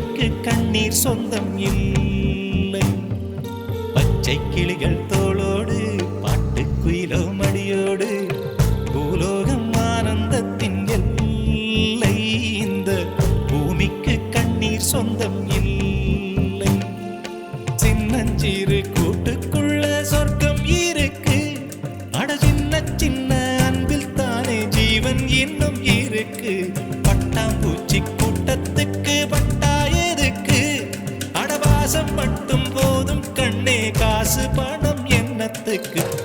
பூமிக்கு கண்ணீர் சொந்தம் இல்லை. பச்சை கிளிகள் தோளோடு பாட்டுக்குயிலோ மடியோடு பூலோகம் ஆனந்தத்தின் எல்லை. இந்த பூமிக்கு கண்ணீர் சொந்தம் இல்லை. சின்னஞ்சிறு கூட்டுக்குள்ள சொர்க்கம் இருக்கு. அட சின்ன சின்ன அன்பில் தானே ஜீவன் இன்னும் இருக்கு. பட்டாம்பூச்சி கூட்டத்துக்கு மட்டும் போதும். கண்ணே காசு பணம் என்னத்துக்கு